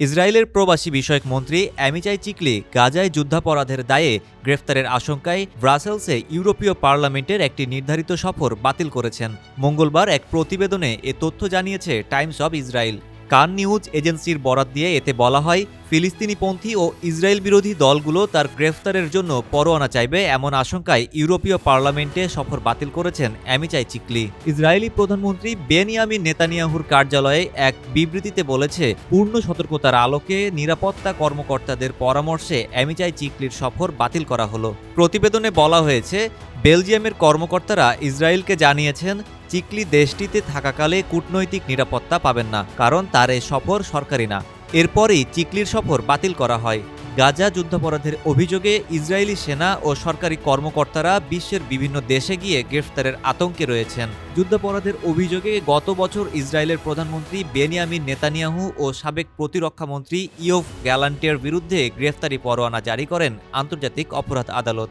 ইসরায়েলের প্রবাসী বিষয়ক মন্ত্রী অ্যামিচাই চিকলি গাজায় যুদ্ধাপরাধের দায়ে গ্রেফতারের আশঙ্কায় ব্রাসেলসে ইউরোপীয় পার্লামেন্টের একটি নির্ধারিত সফর বাতিল করেছেন। মঙ্গলবার এক প্রতিবেদনে এ তথ্য জানিয়েছে Times of Israel. Kan news এজেন্সির বরাত দিয়ে এতে বলা হয় ফিলিস্তিনিপন্থী ও ইসরায়েল বিরোধী দলগুলো তার গ্রেফতারের জন্য পরোয়ানা চাইবে এমন আশঙ্কায় ইউরোপীয় পার্লামেন্টে সফর বাতিল করেছেন অ্যামিচাই চিকলি। ইসরায়েলি প্রধানমন্ত্রী বেনিয়ামিন নেতানিয়াহুর কার্যালয়ে এক বিবৃতিতে বলেছে, পূর্ণ সতর্কতার আলোকে নিরাপত্তা কর্মকর্তাদের পরামর্শে অ্যামিচাই চিকলির সফর বাতিল করা হলো। প্রতিবেদনে বলা হয়েছে বেলজিয়ামের কর্মকর্তারা ইসরায়েলকে জানিয়েছেন, চিকলি দেশটিতে থাকাকালে কূটনৈতিক নিরাপত্তা পাবেন না, কারণ তার এ সফর সরকারি না। এরপরই চিকলির সফর বাতিল করা হয়। গাজা যুদ্ধাপরাধের অভিযোগে ইসরায়েলি সেনা ও সরকারি কর্মকর্তারা বিশ্বের বিভিন্ন দেশে গিয়ে গ্রেফতারের আতঙ্কে রয়েছেন। যুদ্ধাপরাধের অভিযোগে গত বছর ইসরায়েলের প্রধানমন্ত্রী বেনিয়ামিন নেতানিয়াহু ও সাবেক প্রতিরক্ষামন্ত্রী ইয়োভ গ্যালান্টের বিরুদ্ধে গ্রেফতারি পরোয়ানা জারি করেন আন্তর্জাতিক অপরাধ আদালত।